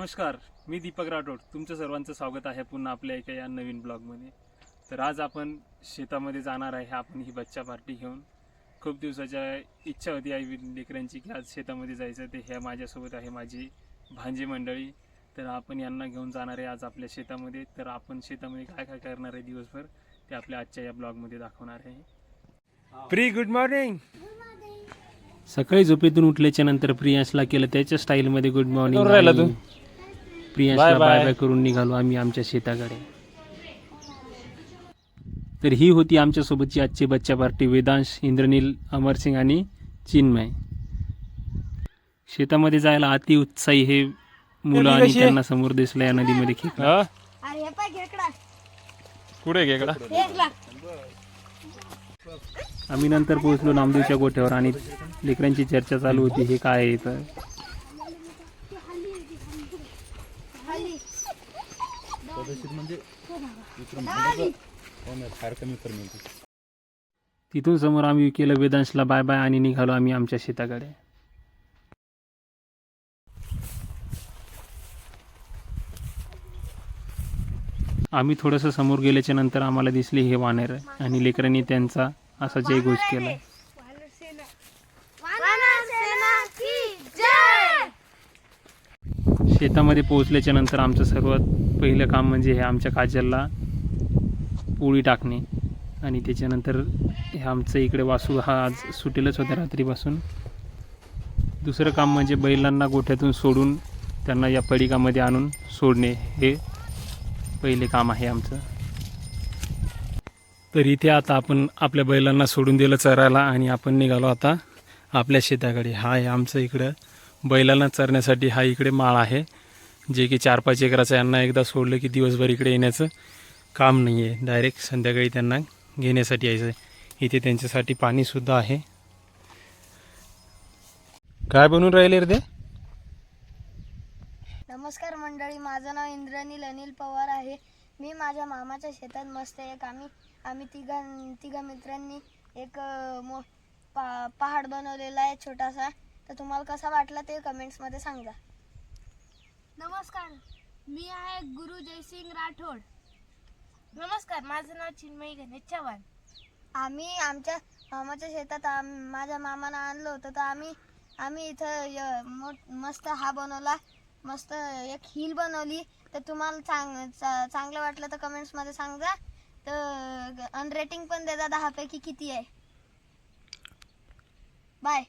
नमस्कार मी दीपक राठोड. तुमचं सर्वांचं स्वागत आहे पुन्हा आपल्या एका या नवीन ब्लॉगमध्ये. तर आज आपण शेतामध्ये जाणार आहे आपण ही बच्चा पार्टी घेऊन. खूप दिवसाच्या इच्छा होती आई लेकरांची की आज शेतामध्ये जायचं ते ह्या माझ्यासोबत आहे माझी भांजी मंडळी. तर आपण यांना घेऊन जाणार आहे आज आपल्या शेतामध्ये. तर आपण शेतामध्ये काय काय करणार आहे दिवसभर ते आपल्या आजच्या या ब्लॉगमध्ये दाखवणार आहे. प्री गुड मॉर्निंग सकाळी झोपेतून उठल्याच्या नंतर प्रियांशला केलं त्याच्या स्टाईलमध्ये गुड मॉर्निंग राहिला तू? प्रियांशला Bye bye. बाय बाय करून निघालो आम्ही आमच्या शेताकडे. तर ही होती आमच्या सोबतची आजची बच्चा पार्टी वेदांश इंद्रनील अमरसिंग आणि चिन्मय. शेतामध्ये जायला अति उत्साही हे मुलं आणि? त्यांना समोर दिसलं या नदीमध्ये खेळ अरे हे पाय खेकडा. कुठे गेकडा आम्ही नंतर पोहोचलो नामदेवच्या गोठ्यावर आणि लेकरांची चर्चा चालू होती हे काय आहे तर तिथून समोर आम्ही केलं वेदांशला बाय बाय आणि निघालो आम्ही आमच्या शेताकडे. आम्ही थोडंसं समोर गेल्याच्यानंतर आम्हाला दिसले हे वानर आणि लेकरांनी त्यांचा असा जयघोष केला. शेतामध्ये पोहोचल्याच्या नंतर आमचं सर्वात पहिलं काम म्हणजे हे आमच्या काजलला पोळी टाकणे. आणि त्याच्यानंतर हे आमचं इकडे वासू हा आज सुटेलच होता रात्रीपासून. दुसरं काम म्हणजे बैलांना गोठ्यातून सोडून त्यांना या पडिकामध्ये आणून सोडणे हे पहिले काम आहे आमचं. तर इथे आता आपण आपल्या बैलांना सोडून दिलं चरायला आणि आपण निघालो आता आपल्या शेताकडे. हा आहे आमचं इकडं बैलांना चरण्यासाठी हा इकडे माळ आहे जे की चार पाच एकराचं यांना एकदा सोडलं की दिवसभर इकडे येण्याचं काम नाही आहे डायरेक्ट संध्याकाळी त्यांना घेण्यासाठी यायचं आहे इथे त्यांच्यासाठी पाणीसुद्धा आहे. काय बनून राहिले रे ते? नमस्कार मंडळी माझं नाव इंद्रनील अनिल पवार आहे. मी माझ्या मामाच्या शेतात मस्त एक आम्ही आम्ही तिघा तिघा मित्रांनी एक मो पा पहाड बनवलेला आहे छोटासा. तर तुम्हाला कसा वाटला ते कमेंट्समध्ये सांगा. नमस्कार मी आहे गुरु जयसिंग राठोड. नमस्कार माझं नाव चिन्मयी गणेश चव्हाण. आम्ही आमच्या मामाच्या शेतात आम माझ्या मामानं आणलं होतं तर आम्ही आम्ही इथं य- मोठ मस्त हा बनवला मस्त एक हिल बनवली. तर तुम्हाला चांग चा- चांगलं वाटलं तर कमेंट्समध्ये सांगा. तर अनरेटिंग पण देता दहापैकी किती आहे. बाय